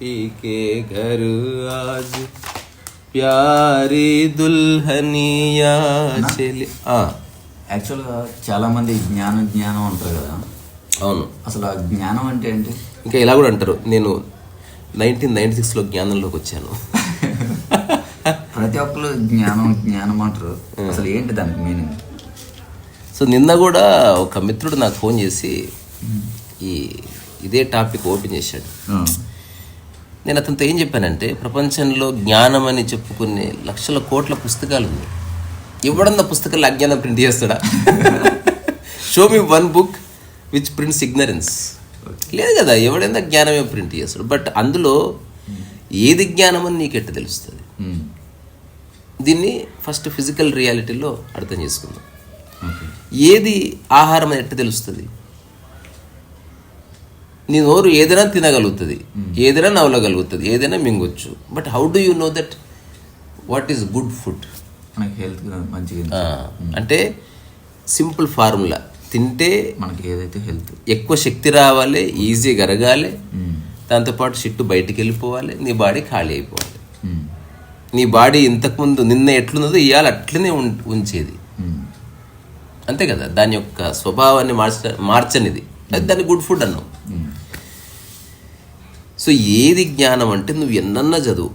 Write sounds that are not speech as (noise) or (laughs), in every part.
P के घर आज प्यारी दुल्हनिया చెలి ఆ, యాక్చువల్గా చాలా మంది జ్ఞానం జ్ఞానం అంటారు కదా అవును అసలు ఆ జ్ఞానం అంటే ఏంటి ఇంకా ఇలా కూడా అంటారు నేను నైన్టీన్ నైన్టీ సిక్స్లో జ్ఞానంలోకి వచ్చాను ప్రతి ఒక్కరు జ్ఞానం జ్ఞానం అంటారు అసలు ఏంటి దానికి మీనింగ్ సో నిన్న కూడా ఒక మిత్రుడు నాకు ఫోన్ చేసి ఈ ఇదే టాపిక్ ఓపెన్ చేశాడు నేను అతనితో ఏం చెప్పానంటే ప్రపంచంలో జ్ఞానం అని చెప్పుకునే లక్షల కోట్ల పుస్తకాలు ఉన్నాయి ఎవడన్నా పుస్తకాలు అజ్ఞానం ప్రింట్ చేస్తాడా? Show me one book which prints ignorance లేదు కదా ఎవడైనా జ్ఞానమే ప్రింట్ చేస్తాడు. బట్ అందులో ఏది జ్ఞానం అని నీకు ఎట్ట తెలుస్తుంది? దీన్ని ఫస్ట్ ఫిజికల్ రియాలిటీలో అర్థం చేసుకుందాం. ఏది ఆహారం అని ఎట్ట తెలుస్తుంది? నీ నోరు ఏదైనా తినగలుగుతుంది. ఏదైనా నవ్వగలుగుతుంది ఏదైనా మింగొచ్చు. But how do you know that what is good food మనకి హెల్త్ మంచిగా అంటే సింపుల్ ఫార్ములా తింటే మనకి ఏదైతే హెల్త్ ఎక్కువ శక్తి రావాలి ఈజీగా అరగాలి. దాంతోపాటు షిట్టు బయటికి వెళ్ళిపోవాలి నీ బాడీ ఖాళీ అయిపోవాలి. నీ బాడీ ఇంతకుముందు నిన్న ఎట్లున్నదో ఇవాళ అట్లనే ఉంచేది. అంతే కదా? దాని యొక్క స్వభావాన్ని మార్చ మార్చనిది. అది దాన్ని గుడ్ ఫుడ్ అన్నావు సో ఏది జ్ఞానం అంటే నువ్వు ఎన్నన్నా చదువు.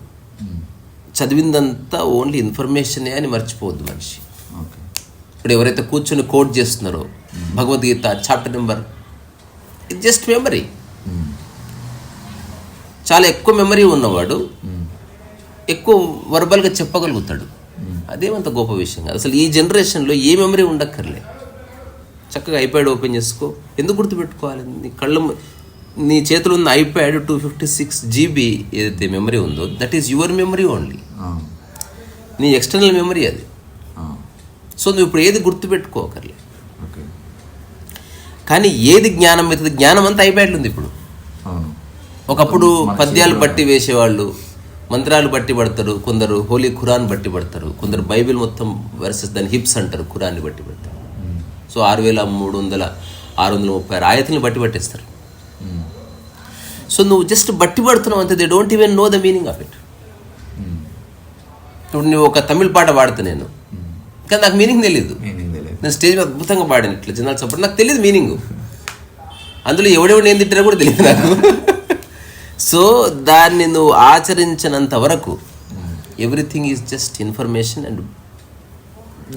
చదివిందంతా ఓన్లీ ఇన్ఫర్మేషనే అని మర్చిపోవద్దు మనిషి. ఇప్పుడు ఎవరైతే కూర్చొని కోట్ చేస్తున్నారో భగవద్గీత చాప్టర్ నెంబర్ ఇది జస్ట్ మెమరీ. చాలా ఎక్కువ మెమరీ ఉన్నవాడు ఎక్కువ వర్బల్గా చెప్పగలుగుతాడు. అదేమంత గొప్ప విషయం కాదు. అసలు ఈ జనరేషన్లో ఏ మెమరీ ఉండక్కర్లే. చక్కగా ఐప్యాడ్ ఓపెన్ చేసుకో. ఎందుకు గుర్తుపెట్టుకోవాలి? నీ కళ్ళ నీ చేతిలో ఉన్న iPad two fifty six GB ఏదైతే మెమరీ ఉందో that is your memory only నీ ఎక్స్టర్నల్ మెమరీ అది. సో నువ్వు ఇప్పుడు ఏది గుర్తుపెట్టుకోకర్లే ఓకే. కానీ ఏది జ్ఞానం అవుతుంది? జ్ఞానం అంతా ఐప్యాడ్లు ఉంది ఇప్పుడు. ఒకప్పుడు పద్యాలు బట్టి వేసేవాళ్ళు మంత్రాలు బట్టి పడతారు కొందరు హోలీ ఖురాన్ బట్టి పడతారు కొందరు బైబిల్ మొత్తం వర్సెస్ దాని హిప్స్ అంటారు ఖురాన్ని బట్టి పడతారు. సో ఆరు వేల మూడు వందల ఆరు వందల ముప్పై ఆరు ఆయతలను బట్టి పట్టేస్తారు. సో నువ్వు జస్ట్ బట్టి పడుతున్నావు అంతే. They don't even know the meaning of it ఇప్పుడు నువ్వు ఒక తమిళ పాట పాడుతా నేను. కానీ నాకు మీనింగ్ తెలియదు నేను స్టేజ్ మీద అద్భుతంగా పాడాను ఇట్లా జనాలు సపోర్ట్ నాకు తెలియదు మీనింగ్ అందులో ఎవడెవడు ఏం తిట్టారో కూడా తెలియదు నాకు. సో దాన్ని నువ్వు ఆచరించినంత వరకు everything is just information and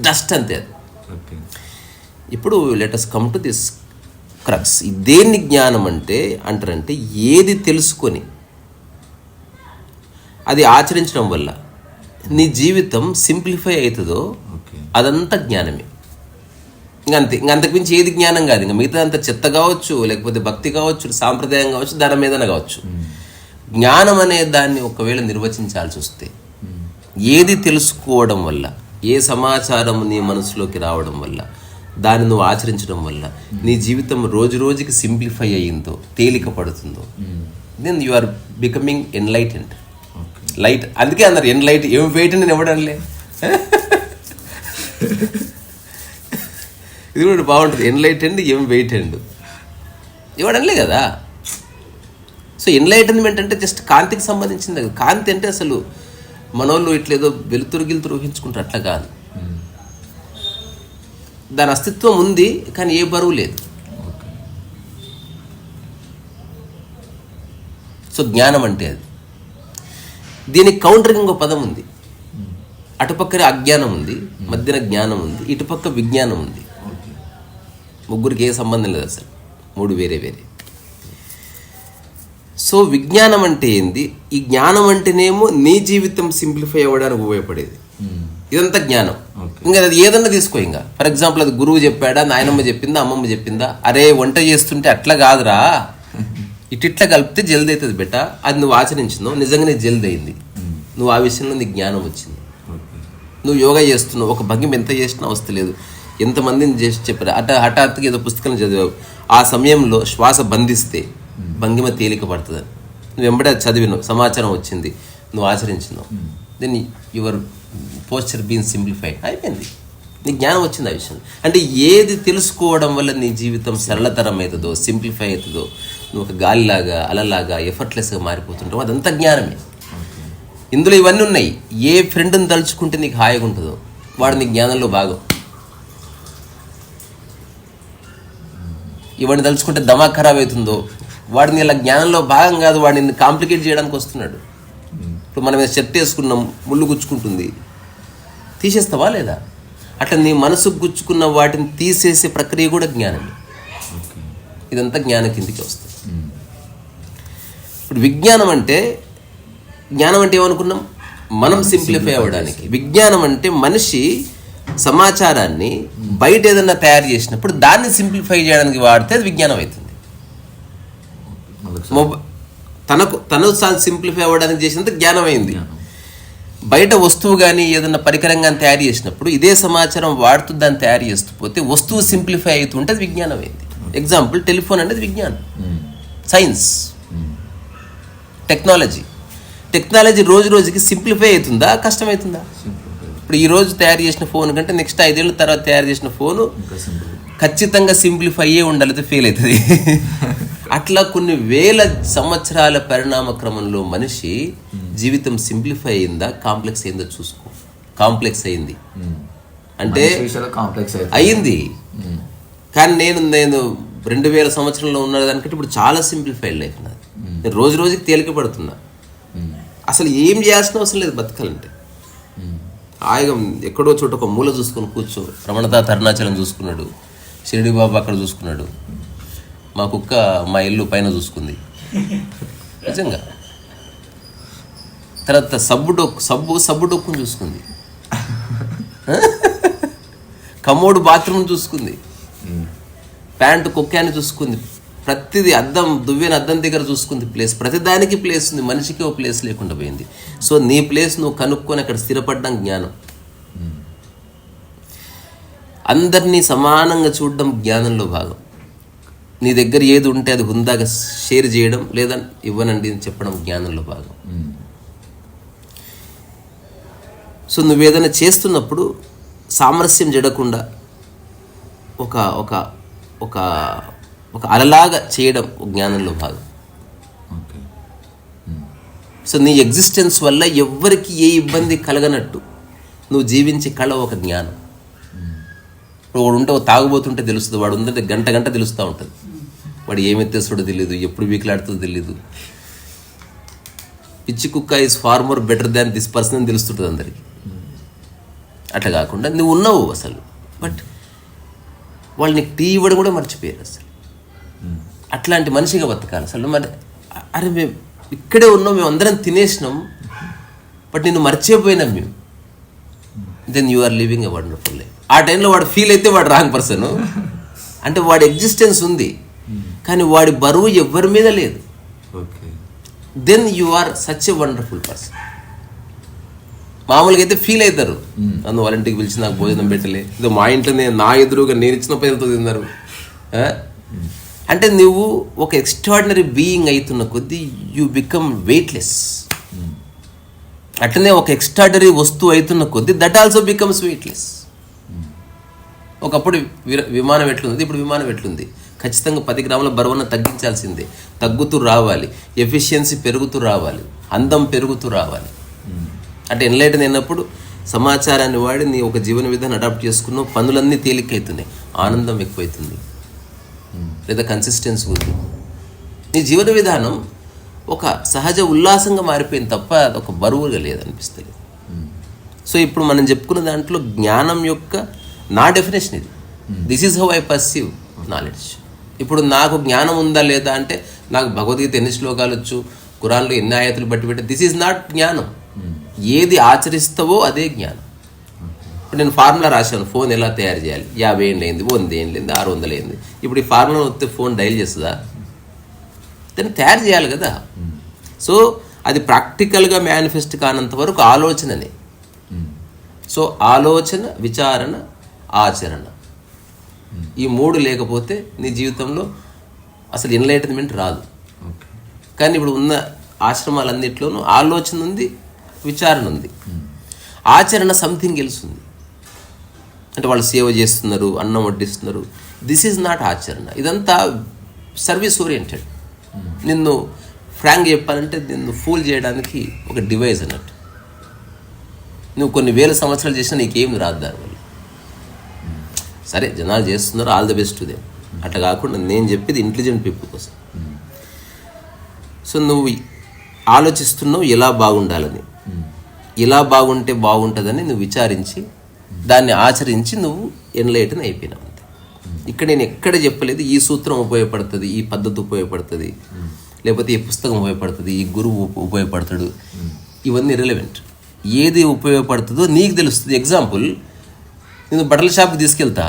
dust అంతే ఇప్పుడు let's come to this crux దేన్ని జ్ఞానం అంటే అంటారంటే ఏది తెలుసుకొని అది ఆచరించడం వల్ల నీ జీవితం సింప్లిఫై అవుతుందో అదంతా జ్ఞానమే. ఇంక అంతే ఇంక అంతకుమించి ఏది జ్ఞానం కాదు. ఇంకా మిగతా అంత చెత్త కావచ్చు లేకపోతే భక్తి కావచ్చు సాంప్రదాయం కావచ్చు దాని మీదన కావచ్చు. జ్ఞానం అనే దాన్ని ఒకవేళ నిర్వచించాల్సి వస్తే ఏది తెలుసుకోవడం వల్ల ఏ సమాచారం నీ మనసులోకి రావడం వల్ల దాన్ని నువ్వు ఆచరించడం వల్ల నీ జీవితం రోజు రోజుకి సింప్లిఫై అయ్యిందో తేలిక పడుతుందో then you are becoming enlightened okay light అందుకే అన్నారు ఎన్లైట్ ఏం వెయిట్ నేను ఇవ్వడంలే. (laughs) ఇది కూడా బాగుంటుంది. ఎన్లైటెండ్ ఏం వెయిట్ అండ్. ఇవ్వడంలే కదా. సో ఎన్లైటన్మెంట్ అంటే జస్ట్ కాంతికి సంబంధించింది. కాంతి అంటే అసలు మనోళ్ళు ఇట్లేదో వెలుతురు గిలుతురు ఊహించుకుంటారు. అట్లా కాదు. దాని అస్తిత్వం ఉంది కానీ ఏ బరువు లేదు. సో జ్ఞానం అంటే అది. దీనికి కౌంటరింగ్ ఇంకో పదం ఉంది. అటుపక్కన అజ్ఞానం ఉంది మధ్యన జ్ఞానం ఉంది ఇటుపక్క విజ్ఞానం ఉంది. ముగ్గురికి ఏ సంబంధం లేదు అసలు. మూడు వేరే వేరే. సో విజ్ఞానం అంటే ఏంది? ఈ జ్ఞానం అంటేనేమో నీ జీవితం సింప్లిఫై అవ్వడానికి ఉపయోగపడేది. ఇదంతా జ్ఞానం. ఇంకా అది ఏదన్నా తీసుకో ఇంకా. ఫర్ ఎగ్జాంపుల్ అది గురువు చెప్పాడా నాయనమ్మ చెప్పిందా అమ్మమ్మ చెప్పిందా? అరే వంట చేస్తుంటే అట్లా కాదురా. ఇట్లా కలిపితే జల్ది అవుతుంది బెట. అది నువ్వు ఆచరించిందో నిజంగానే జల్ది అయింది. నువ్వు ఆ విషయంలో నీకు జ్ఞానం వచ్చింది. నువ్వు యోగా చేస్తున్నావు ఒక భంగిమ ఎంత చేసినా వస్తలేదు ఎంతమందిని చేసి చెప్పారు? అట హఠాత్తుగా ఏదో పుస్తకం చదివావు. ఆ సమయంలో శ్వాస బంధిస్తే భంగిమ తేలిక పడుతుంది నువ్వు వెంబడే చదివినావు సమాచారం వచ్చింది. నువ్వు ఆచరించినావు. Then your posture been simplified అయిపోయింది. నీ జ్ఞానం వచ్చింది ఆ విషయం. అంటే ఏది తెలుసుకోవడం వల్ల నీ జీవితం సరళతరం అవుతుందో సింప్లిఫై అవుతుందో నువ్వు ఒక గాలిలాగా అలలాగా ఎఫర్ట్లెస్గా మారిపోతుంటావు అదంతా జ్ఞానమే. ఇందులో ఇవన్నీ ఉన్నాయి. ఏ ఫ్రెండ్ని తలుచుకుంటే నీకు హాయిగా ఉంటుందో వాడు నీ జ్ఞానంలో భాగం ఇవన్నీ తలుచుకుంటే దమా ఖరాబ్ అవుతుందో వాడిని ఇలా జ్ఞానంలో భాగం కాదు వాడిని కాంప్లికేట్ చేయడానికి వస్తున్నాడు. ఇప్పుడు మనం షర్ట్ వేసుకున్నాం ముళ్ళు గుచ్చుకుంటుంది. తీసేస్తావా లేదా? అట్లా నీ మనసుకు గుచ్చుకున్న వాటిని తీసేసే ప్రక్రియ కూడా జ్ఞానమే ఇదంతా జ్ఞానం కిందికి వస్తుంది. ఇప్పుడు విజ్ఞానం అంటే జ్ఞానం అంటే ఏమనుకున్నాం? మనం సింప్లిఫై అవ్వడానికి. విజ్ఞానం అంటే మనిషి సమాచారాన్ని బయట ఏదన్నా తయారు చేసినప్పుడు దాన్ని సింప్లిఫై చేయడానికి వాడితే అది విజ్ఞానం అవుతుంది. మళ్ళీ మొబ తనకు తను సింప్లిఫై అవ్వడానికి చేసినంత జ్ఞానం. అయింది బయట వస్తువు కానీ ఏదన్నా పరికరం కానీ తయారు చేసినప్పుడు ఇదే సమాచారం వాడుతూ దాన్ని తయారు చేస్తూ పోతే వస్తువు సింప్లిఫై అవుతుంటే అది విజ్ఞానం అయింది ఎగ్జాంపుల్ టెలిఫోన్ అనేది విజ్ఞానం. సైన్స్ టెక్నాలజీ టెక్నాలజీ రోజు రోజుకి సింప్లిఫై అవుతుందా కష్టమవుతుందా? ఇప్పుడు ఈ రోజు తయారు చేసిన ఫోన్ కంటే నెక్స్ట్ ఐదేళ్ళ తర్వాత తయారు చేసిన ఫోను ఖచ్చితంగా సింప్లిఫై అయ్యే ఉండాలి ఫెయిల్ అవుతుంది. (laughs) అట్లా కొన్ని వేల సంవత్సరాల పరిణామ క్రమంలో మనిషి జీవితం సింప్లిఫై అయిందా? కాంప్లెక్స్ అయిందో చూసుకో. కాంప్లెక్స్ అయింది. అంటే కాంప్లెక్స్ అయింది. కానీ నేను నేను రెండు వేల సంవత్సరంలో ఉన్న దానికంటే ఇప్పుడు చాలా సింప్లిఫైడ్ లైఫ్ నాది. నేను రోజు రోజుకి తేలిక పడుతున్నా. అసలు ఏం చేయాల్సిన అవసరం లేదు బతకాలంటే. హాయిగా ఎక్కడో చోట ఒక మూల చూసుకొని కూర్చో. రమణదాత అరుణాచలం చూసుకున్నాడు. షిరిడి బాబు అక్కడ చూసుకున్నాడు. మా కుక్క మా ఇల్లు పైన చూసుకుంది. నిజంగా. తర్వాత సబ్బు డొక్కు సబ్బు సబ్బు డొక్కును చూసుకుంది. కమోడు బాత్రూమ్ చూసుకుంది. ప్యాంటు కుక్కాన్ని చూసుకుంది. ప్రతిదీ అద్దం దువ్వెన అద్దం దగ్గర చూసుకుంది ప్లేస్. ప్రతిదానికి ప్లేస్ ఉంది. మనిషికి ఓ ప్లేస్ లేకుండా పోయింది. సో నీ ప్లేస్ నువ్వు కనుక్కొని అక్కడ స్థిరపడడం జ్ఞానం. అందరినీ సమానంగా చూడడం జ్ఞానంలో భాగం. నీ దగ్గర ఏది ఉంటే అది హుందాగా షేర్ చేయడం లేదా ఇవ్వనండి అని చెప్పడం జ్ఞానంలో భాగం. సో నువ్వు ఏదైనా చేస్తున్నప్పుడు సామరస్యం జడకుండా ఒక ఒక ఒక ఒక అలలాగా చేయడం జ్ఞానంలో భాగం. సో నీ ఎగ్జిస్టెన్స్ వల్ల ఎవ్వరికి ఏ ఇబ్బంది కలగనట్టు నువ్వు జీవించే కళ ఒక జ్ఞానం. ఇప్పుడు వాడు ఉంటే తాగుబోతుంటే తెలుస్తుంది వాడు ఉందంటే గంట గంట తెలుస్తూ ఉంటుంది. వాడు ఏమి ఎత్తేస్తాడో తెలియదు ఎప్పుడు వీకులాడుతుందో తెలియదు పిచ్చి కుక్క is far more better than this person అని తెలుస్తుంటుంది అందరికి. అట్లా కాకుండా నువ్వు ఉన్నావు అసలు. బట్ వాళ్ళు నీకు టీ ఇవ్వడం కూడా మర్చిపోయారు అసలు. అట్లాంటి మనిషిగా బతకాలి అసలు. మరి అరే మేము ఇక్కడే ఉన్నాం మేము అందరం తినేసినాం. బట్ నిన్ను మర్చిపోయినాం మేము. Then you are living a wonderful life ఆ టైంలో వాడు ఫీల్ అయితే వాడు రాంగ్ పర్సన్ అంటే వాడి ఎగ్జిస్టెన్స్ ఉంది. కానీ వాడి బరువు ఎవ్వరి మీద లేదు. Okay. Then you are such a wonderful person మామూలుగా అయితే ఫీల్ అవుతారు నన్ను వాళ్ళ ఇంటికి పిలిచి నాకు భోజనం పెట్టలే. ఇదో మా ఇంట్లో నేను నా ఎదురుగా నేను ఇచ్చిన పేరుతో తిన్నారు. ఆ? అంటే నువ్వు ఒక ఎక్స్ట్రాడినరీ బీయింగ్ అవుతున్న కొద్దీ యూ బికమ్ వెయిట్లెస్ అట్లనే ఒక ఎక్స్ట్రాడనరీ వస్తువు అవుతున్న కొద్దీ దట్ ఆల్సో బికమ్స్ వెయిట్లెస్ ఒకప్పుడు విమానం ఎట్లుంది? ఇప్పుడు విమానం ఎట్లుంది? ఖచ్చితంగా పది గ్రాముల బరువును తగ్గించాల్సిందే. తగ్గుతూ రావాలి. ఎఫిషియన్సీ పెరుగుతూ రావాలి. అందం పెరుగుతూ రావాలి. అంటే ఎన్లైటన్ అయినప్పుడు సమాచారాన్ని వాడి నీ ఒక జీవన విధానం అడాప్ట్ చేసుకున్నావు. పనులన్నీ తేలికవుతున్నాయి ఆనందం ఎక్కువైతుంది. లేదా కన్సిస్టెన్సీ ఉంది. నీ జీవన విధానం ఒక సహజ ఉల్లాసంగా మారిపోయింది తప్ప అదొక బరువుగా లేదనిపిస్తుంది సో ఇప్పుడు మనం చెప్పుకున్న దాంట్లో జ్ఞానం యొక్క నా డెఫినేషన్ ఇది. This is how I perceive knowledge ఇప్పుడు నాకు జ్ఞానం ఉందా లేదా అంటే నాకు భగవద్గీత ఎన్ని శ్లోకాలు వచ్చు కురాన్లో ఎన్ని ఆయతులు బట్టి పెట్టి దిస్ ఈజ్ నాట్ జ్ఞానం. ఏది ఆచరిస్తావో అదే జ్ఞానం. ఇప్పుడు నేను ఫార్ములా రాశాను ఫోన్ ఎలా తయారు చేయాలి? యాభై ఏళ్ళు అయింది వంద ఏళ్ళు అయింది ఆరు వందలు అయింది. ఇప్పుడు ఈ ఫార్ములా వస్తే ఫోన్ డైల్ చేస్తుందా? దాన్ని తయారు చేయాలి కదా. సో అది ప్రాక్టికల్గా మేనిఫెస్ట్ కానంత వరకు ఆలోచననే. సో ఆలోచన విచారణ ఆచరణ. ఈ మూడు లేకపోతే నీ జీవితంలో అసలు ఎన్లైటన్మెంట్ రాదు. కానీ ఇప్పుడు ఉన్న ఆశ్రమాలన్నింటిలోనూ ఆలోచన ఉంది విచారణ ఉంది. ఆచరణ సంథింగ్ గెలుస్తుంది అంటే వాళ్ళు సేవ చేస్తున్నారు అన్నం వడ్డిస్తున్నారు. దిస్ ఈజ్ నాట్ ఆచరణ. ఇదంతా సర్వీస్ ఓరియంటెడ్ నిన్ను ఫ్రాంక్ చెప్పాలంటే నిన్ను ఫూల్ చేయడానికి ఒక డివైస్ అన్నట్టు. నువ్వు కొన్ని వేల సంవత్సరాలు చేసినా నీకేం రాదు దానివల్ల. సరే జనాలు చేస్తున్నారు ఆల్ ద బెస్ట్ దే అట్లా కాకుండా నేను చెప్పేది ఇంటెలిజెంట్ పీపుల్ కోసం. సో నువ్వు ఆలోచిస్తున్నావు ఎలా బాగుండాలని. ఇలా బాగుంటే బాగుంటుందని నువ్వు విచారించి దాన్ని ఆచరించి నువ్వు ఎన్లైటన్ అయిపోయినావు అంతే. ఇక్కడ నేను ఎక్కడ చెప్పలేదు ఈ సూత్రం ఉపయోగపడుతుంది ఈ పద్ధతి ఉపయోగపడుతుంది. లేకపోతే ఈ పుస్తకం ఉపయోగపడుతుంది ఈ గురువు ఉప- ఉపయోగపడతాడు. ఇవన్నీ రిలవెంట్ ఏది ఉపయోగపడుతుందో నీకు తెలుస్తుంది. ఎగ్జాంపుల్ నేను బట్టల షాప్కి తీసుకెళ్తా.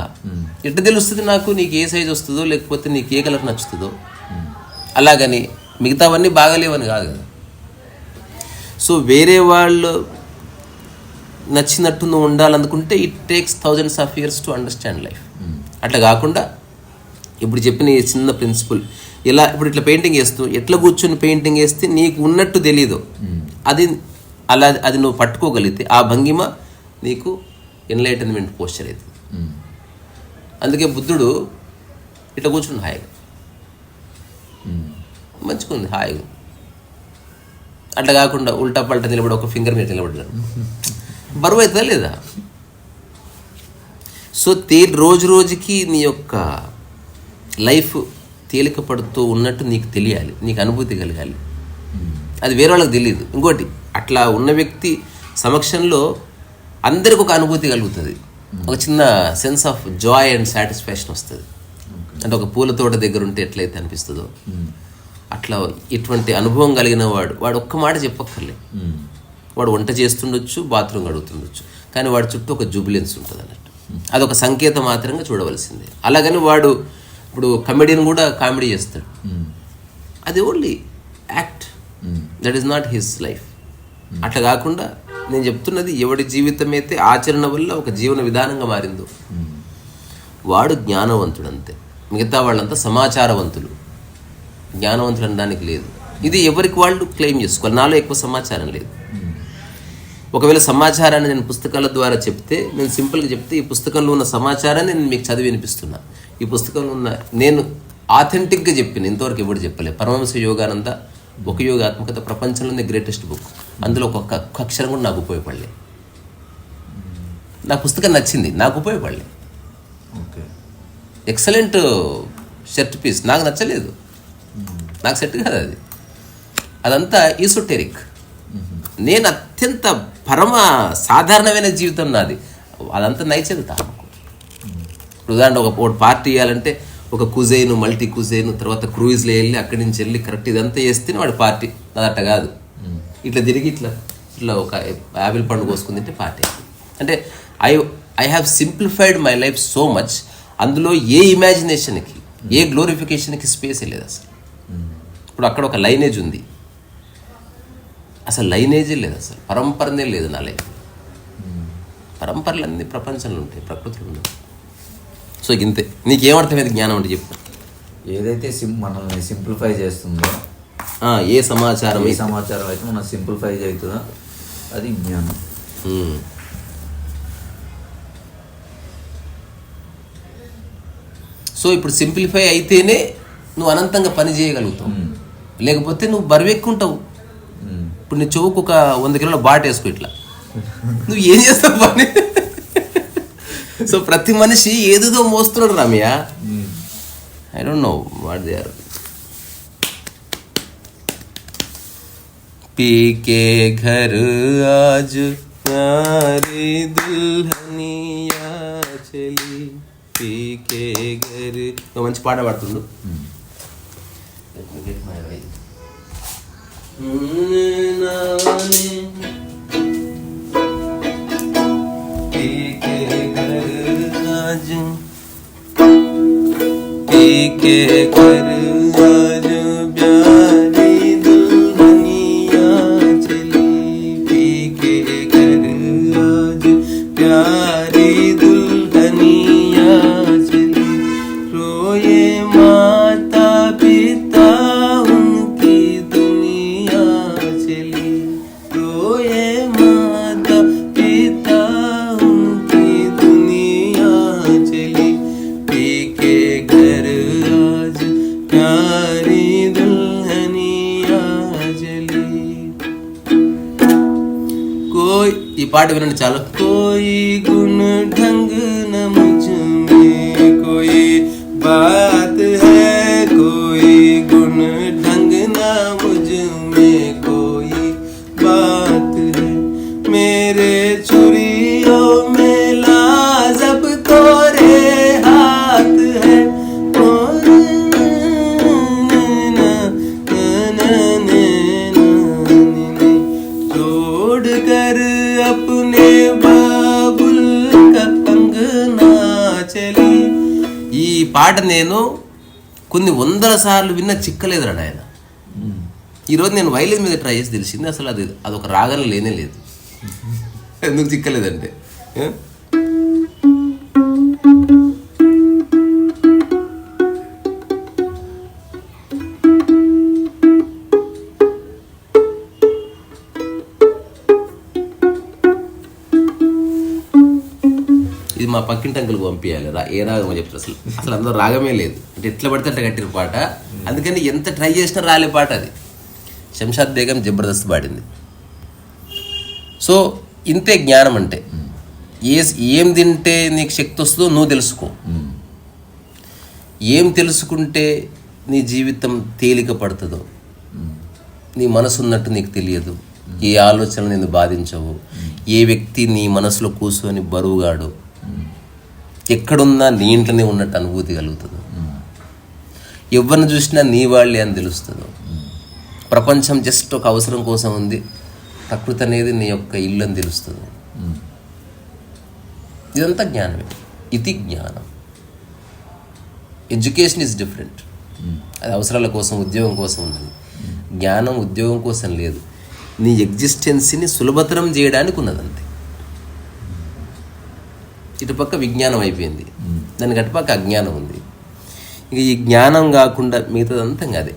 ఎట్లా తెలుస్తుంది నాకు? నీకు ఏ సైజ్ వస్తుందో లేకపోతే నీకు ఏ కలర్ నచ్చుతుందో? అలాగని మిగతావన్నీ బాగాలేవని కాదు కదా. సో వేరే వాళ్ళు నచ్చినట్టు నువ్వు ఉండాలనుకుంటే it takes thousands of years to understand life అట్లా కాకుండా ఇప్పుడు చెప్పిన ఈ చిన్న ప్రిన్సిపల్ ఇలా ఇప్పుడు ఇట్లా పెయింటింగ్ వేస్తూ ఎట్లా కూర్చొని పెయింటింగ్ వేస్తే నీకు ఉన్నట్టు తెలీదు. అది అలా అది నువ్వు పట్టుకోగలిగితే ఆ భంగిమ నీకు ఎన్లైటన్మెంట్ పోస్చర్ అవుతుంది అందుకే బుద్ధుడు ఇట్లా కూర్చుని హాయిగా. మంచిగా ఉంది హాయిగా. అట్లా కాకుండా ఉల్టా పల్టా నిలబడి ఒక ఫింగర్ మీద నిలబడ్డాడు. బరువు అవుతుందా లేదా? సో తే రోజు రోజుకి నీ యొక్క లైఫ్ తేలిక పడుతూ ఉన్నట్టు నీకు తెలియాలి. నీకు అనుభూతి కలగాలి. అది వేరే వాళ్ళకి తెలియదు ఇంకోటి అట్లా ఉన్న వ్యక్తి సమక్షంలో అందరికి ఒక అనుభూతి కలుగుతుంది. ఒక చిన్న sense of joy and satisfaction వస్తుంది. అంటే ఒక పూల తోట దగ్గర ఉంటే ఎట్లయితే అనిపిస్తుందో అట్లా ఇటువంటి అనుభవం కలిగిన వాడు వాడు ఒక్క మాట చెప్పక్కర్లే. వాడు వంట చేస్తుండొచ్చు బాత్రూమ్ కడుగుతుండొచ్చు కానీ వాడి చుట్టూ ఒక జూబిలెన్స్ ఉంటుంది అన్నట్టు అదొక సంకేతం మాత్రంగా చూడవలసిందే. అలాగని వాడు ఇప్పుడు కమెడియన్ కూడా కామెడీ చేస్తాడు. అది only act that is not his life అట్లా కాకుండా నేను చెప్తున్నది ఎవడి జీవితం అయితే ఆచరణ వల్ల ఒక జీవన విధానంగా మారిందో. వాడు జ్ఞానవంతుడు అంతే మిగతా వాళ్ళంతా సమాచారవంతులు. జ్ఞానవంతులు అనడానికి లేదు. ఇది ఎవరికి వాళ్ళు క్లెయిమ్ చేసుకోవాలి? నాలో ఎక్కువ సమాచారం లేదు. ఒకవేళ సమాచారాన్ని నేను పుస్తకాల ద్వారా చెప్తే నేను సింపుల్గా చెప్తే ఈ పుస్తకంలో ఉన్న సమాచారాన్ని నేను మీకు చదివి వినిపిస్తున్నా. ఈ పుస్తకంలో ఉన్న నేను ఆథెంటిక్గా చెప్పిన ఇంతవరకు ఎవరు చెప్పలే. పరమహంస యోగానంద ఒక యోగాత్మకత ప్రపంచంలోనే గ్రేటెస్ట్ బుక్ అందులో ఒక అక్షరం కూడా నాకు ఉపయోగపడలే. నా పుస్తకం నచ్చింది నాకు ఉపయోగపడలే. ఓకే. ఎక్సలెంట్ షర్ట్ పీస్ నాకు నచ్చలేదు. నాకు సెట్ కాదు అది. అదంతా ఈసోటెరిక్ నేను అత్యంత పరమ సాధారణమైన జీవితం నాది. అదంతా నైచరిత ఇప్పుడు ఉదాహరణ ఒక పార్టీ ఇవ్వాలంటే ఒక కుజైన్ మల్టీ కుజైన్ తర్వాత క్రూయిజ్లో వెళ్ళి అక్కడి నుంచి వెళ్ళి కరెక్ట్ ఇదంతా చేస్తేనే వాడి పార్టీ. అట్ట కాదు. ఇట్లా తిరిగి ఇట్లా ఇట్లా ఒక యాపిల్ పండు కోసుకుని తింటే పార్టీ. అంటే I I have simplified my life so much. అందులో ఏ ఇమాజినేషన్కి ఏ గ్లోరిఫికేషన్కి స్పేసే లేదు అసలు. ఇప్పుడు అక్కడ ఒక లైనేజ్ ఉంది. అసలు లైనేజే లేదు అసలు. పరంపరనే లేదు నా లైఫ్. పరంపరలు అన్ని ప్రపంచంలో ఉంటాయి ప్రకృతిలో ఉన్నాయి. సో ఇంతే. నీకేమర్థమైంది జ్ఞానం అంటే చెప్పు. ఏదైతే సిం మనల్ని సింప్లిఫై చేస్తుందో ఏ సమాచారం ఏ సమాచారం అయితే మనం సింప్లిఫై అవుతుందో అది జ్ఞానం. సో ఇప్పుడు సింప్లిఫై అయితేనే నువ్వు అనంతంగా పని చేయగలుగుతావు. లేకపోతే నువ్వు బరువెక్కుంటావు. ఇప్పుడు నీ చెవుకు ఒక వంద కిలోల బాట్ వేసుకో ఇట్లా. నువ్వు ఏం చేస్తావు పని? సో ప్రతి మనిషి ఏదేదో మోస్తున్నాడు Ramya. I don't know what they are పీకే ఘర్ ఆజ్ ప్యారి దుల్హనియా చలి. పీకే ఘర్. మంచి పాట పాడుతుండు. Hmm. Hmm, que cuide పాట వినండి చాలు. కోయి గుణ ఢంగ్ న కోయి బా ఈ పాట నేను కొన్ని వందల సార్లు విన్న చిక్కలేదురా ఆయన ఈరోజు నేను వైలిన్ మీద ట్రై చేసి తెలిసింది అసలు అది అదొక రాగం లేనే లేదు. ఎందుకు చిక్కలేదంటే? మా పక్కింటి అంకుల్కి పంపించాలి రా ఏ రాగమో చెప్తారు అసలు. అసలు అందులో రాగమే లేదు. అంటే ఎట్లా పడితే అట్లా కట్టిన పాట. అందుకని ఎంత ట్రై చేసినా రాలే పాట అది. శంషాద్ బేగం జబర్దస్త్ పాడింది. సో ఇంతే జ్ఞానం అంటే. ఏ ఏం తింటే నీకు శక్తి వస్తుందో నువ్వు తెలుసుకో. ఏం తెలుసుకుంటే నీ జీవితం తేలిక పడుతుందో నీ మనసు ఉన్నట్టు నీకు తెలియదు. ఏ ఆలోచనలు నేను బాధించవు. ఏ వ్యక్తి నీ మనసులో కూర్చొని బరువుగాడు ఎక్కడున్నా నీ ఇంట్లోనే ఉన్నట్టు అనుభూతి కలుగుతుంది. ఎవరిని చూసినా నీ వాళ్ళే అని తెలుస్తుంది. ప్రపంచం జస్ట్ ఒక అవసరం కోసం ఉంది. ప్రకృతి అనేది నీ యొక్క ఇల్లు అని తెలుస్తుంది. ఇదంతా జ్ఞానమే. ఇది జ్ఞానం. ఎడ్యుకేషన్ ఇస్ డిఫరెంట్ అది అవసరాల కోసం ఉద్యోగం కోసం ఉన్నది. జ్ఞానం ఉద్యోగం కోసం లేదు. నీ ఎగ్జిస్టెన్సీని సులభతరం చేయడానికి ఉన్నదంతే. ఇటుపక్క విజ్ఞానం అయిపోయింది. దానికి అటుపక్క అజ్ఞానం ఉంది. ఇక ఈ జ్ఞానం కాకుండా మిగతాదంతా ఇంకా అదే.